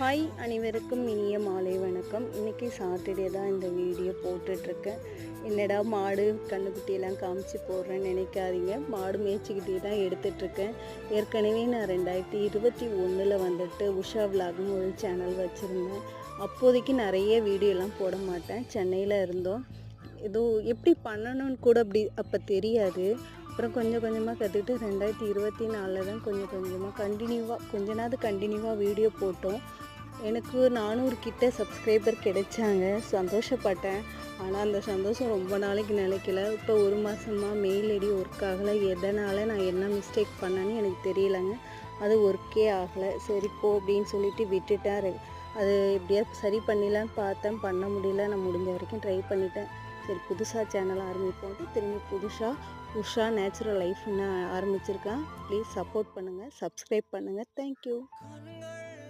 Hi அனைவருக்கும் இனிய மாலை வணக்கம். இன்றைக்கி சாட்டர்டே தான் இந்த வீடியோ போட்டுட்ருக்கேன். என்னடா மாடு கண்ணுக்குட்டியெல்லாம் காமிச்சு போடுறேன்னு நினைக்காதீங்க. மாடு மேய்ச்சிக்கிட்டே தான் எடுத்துட்ருக்கேன். ஏற்கனவே நான் ரெண்டாயிரத்தி இருபத்தி ஒன்றில் வந்துட்டு உஷா விலாக்னு ஒரு சேனல் வச்சுருந்தேன். அப்போதைக்கு நிறைய வீடியோலாம் போட மாட்டேன். சென்னையில் இருந்தோம். ஏதோ எப்படி பண்ணணும்னு கூட அப்படி அப்போ தெரியாது. அப்புறம் கொஞ்சம் கொஞ்சமாக கற்றுக்கிட்டு ரெண்டாயிரத்தி இருபத்தி நாலில் தான் கொஞ்சம் கொஞ்சமாக கண்டினியூவாக கொஞ்ச நாள் கண்டினியூவாக வீடியோ போட்டோம். எனக்கு நானூறு கிட்ட சப்ஸ்கிரைபர் கிடைச்சாங்க. சந்தோஷப்பட்டேன். ஆனால் அந்த சந்தோஷம் ரொம்ப நாளைக்கு நிலைக்கல. இப்போ ஒரு மாதமாக மெயில் ஐடி ஒர்க் ஆகலை. எதனால் நான் என்ன மிஸ்டேக் பண்ணேன்னு எனக்கு தெரியலங்க. அது ஒர்க்கே ஆகலை. சரி போ அப்படின்னு சொல்லிட்டு விட்டுட்டேன். அது எப்படியாவது சரி பண்ணிடலான்னு பார்த்தேன். பண்ண முடியல. நான் முடிஞ்ச வரைக்கும் ட்ரை பண்ணிட்டேன். சரி புதுசாக சேனல் ஆரம்பிப்போன்ட்டு திரும்பி புதுசாக உஷா நேச்சுரல் லைஃப்னு ஆரம்பிச்சிருக்கேன். ப்ளீஸ் சப்போர்ட் பண்ணுங்கள் சப்ஸ்கிரைப் பண்ணுங்கள் தேங்க்யூ